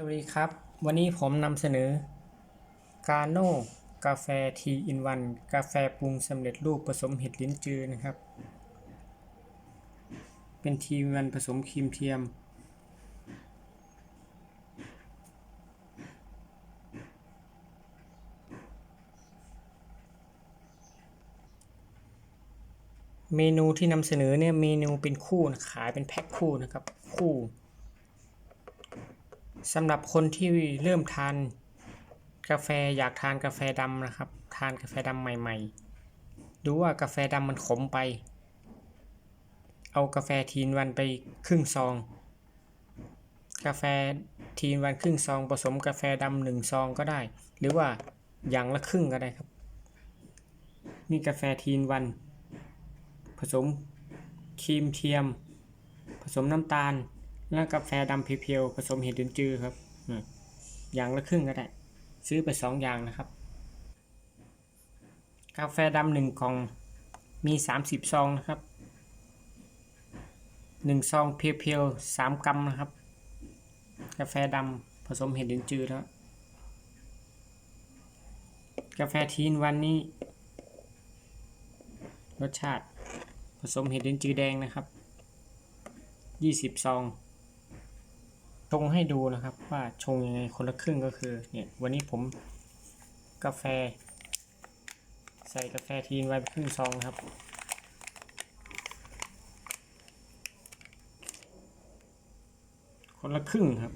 สวัสดีครับ วันนี้ผมนำเสนอกาโน่กาแฟทีอินวันกาแฟปรุงสำเร็จรูปผสมเห็ดลิ้นจือนะครับ เป็นทีอินวันผสมครีมเทียม เมนูที่นำเสนอเนี่ยเมนูเป็นคู่นะขายเป็นแพ็คคู่นะครับ คู่ สำหรับคนที่เริ่มทานกาแฟอยากทานกาแฟดำนะครับ ทานกาแฟดำใหม่ ๆ ดูว่ากาแฟดำมันขมไป เอากาแฟทีนวันไปครึ่งซอง กาแฟทีนวันครึ่งซองผสมกาแฟดำหนึ่งซองก็ได้ หรือว่าอย่างละครึ่งก็ได้ครับนี่กาแฟทีนวัน ผสมครีมเทียม ผสมน้ำตาล แล้วกาแฟดำเพียวๆผสมเห็ดดินจือครับอย่างละครึ่งก็ได้ ซื้อไปสองอย่างนะครับ กาแฟดำหนึ่งกล่องมีสามสิบซองนะครับหนึ่งซองเพียวๆสามกรัมนะครับ กาแฟดำผสมเห็ดดินจือแล้วกาแฟทีนวันนี้ รสชาติผสมเห็ดดินจือแดงนะครับยี่สิบซอง ชงให้ดูนะครับ ว่าชงยังไงคนละครึ่งก็คือเนี่ยวันนี้ผมกาแฟ ใส่กาแฟทีนไว้ครึ่งซองครับคนละครึ่งครับ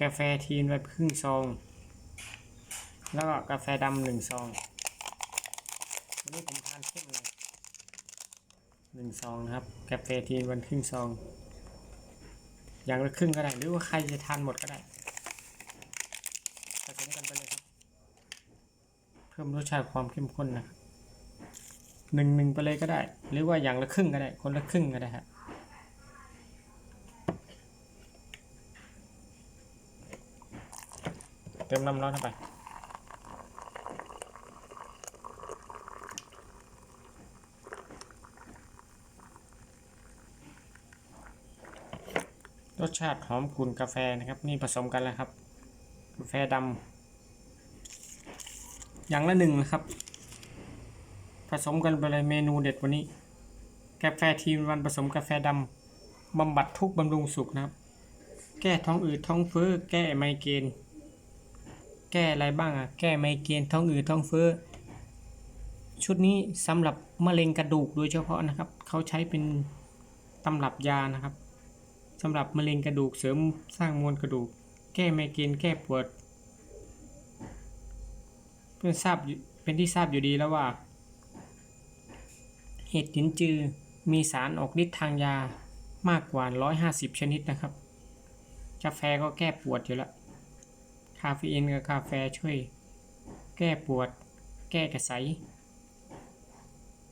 กาแฟทีนไว้ครึ่งซอง แล้วก็กาแฟดำหนึ่งซอง วันนี้ผมทานเข้มเลยหนึ่งซองนะครับ กาแฟทีนวันครึ่งซอง อย่างละครึ่งก็ได้ หรือว่าใครจะทานหมดก็ได้ผสมกันไปเลยครับ เพิ่มรสชาติความเข้มข้นนะครับหนึ่งหนึ่งไปเลยก็ได้ หรือว่าอย่างละครึ่งก็ได้ คนละครึ่งก็ได้ครับเติมน้ำร้อนเข้าไป รสชาติหอมกลุ่นกาแฟนะครับ นี่ผสมกันแล้วครับ กาแฟดำอย่างละหนึ่งนะครับ ผสมกันไปเลยเมนูเด็ดวันนี้ กาแฟทีมวันผสมกาแฟดำบำบัดทุกบำรุงสุขนะครับ แก้ท้องอืดท้องเฟ้อแก้ไมเกรนแก้อะไรบ้างอะแก้ไมเกรนท้องอืดท้องเฟ้อชุดนี้สำหรับมะเร็งกระดูกโดยเฉพาะนะครับ เขาใช้เป็นตำรับยานะครับ สำหรับมะเร็งกระดูกเสริมสร้างมวลกระดูก แก้ไมเกรนแก้ปวดเพื่อทราบเป็นที่ทราบอยู่ดีแล้วว่า เห็ดหินจือมีสารออกฤทธิ์ทางยามากกว่า 150 ชนิดนะครับ กาแฟก็แก้ปวดอยู่แล้วคาเฟอีนกับกาแฟช่วย แก้ปวด แก้กระสาย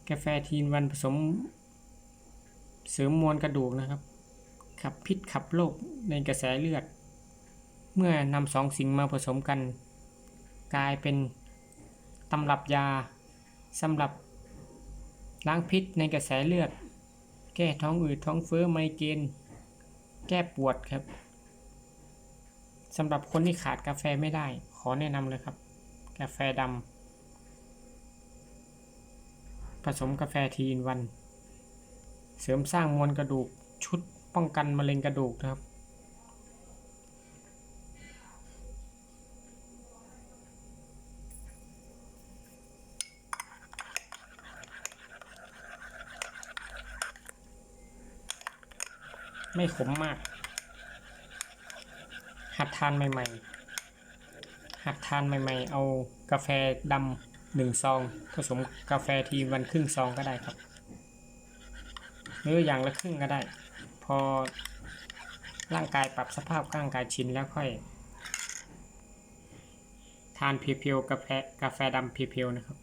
กาแฟทีนวันผสม เสริมมวลกระดูกนะครับ ขับพิษขับโรคในกระแสเลือด เมื่อนำสองสิ่งมาผสมกัน กลายเป็นตำรับยาสำหรับล้างพิษในกระแสเลือด แก้ท้องอืดท้องเฟ้อไมเกรนแก้ปวดครับสำหรับคนที่ขาดกาแฟไม่ได้ ขอแนะนำเลยครับ กาแฟดำผสมกาแฟทีอินวัน เสริมสร้างมวลกระดูกชุด ป้องกันมะเร็งกระดูกนะครับ ไม่ขมมาก หัดทานใหม่ ๆ หัดทานใหม่ ๆ เอากาแฟดำหนึ่งซอง ผสมกาแฟทีวันครึ่งซองก็ได้ครับหรืออย่างละครึ่งก็ได้ พอร่างกายปรับสภาพร่างกายชินแล้วค่อย ทานเพียวๆกาแฟกาแฟดำเพียวๆนะครับ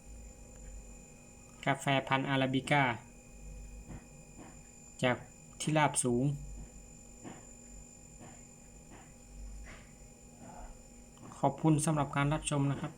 กาแฟพันธุ์อาราบิก้า จากที่ราบสูง ขอบคุณสำหรับการรับชมนะครับ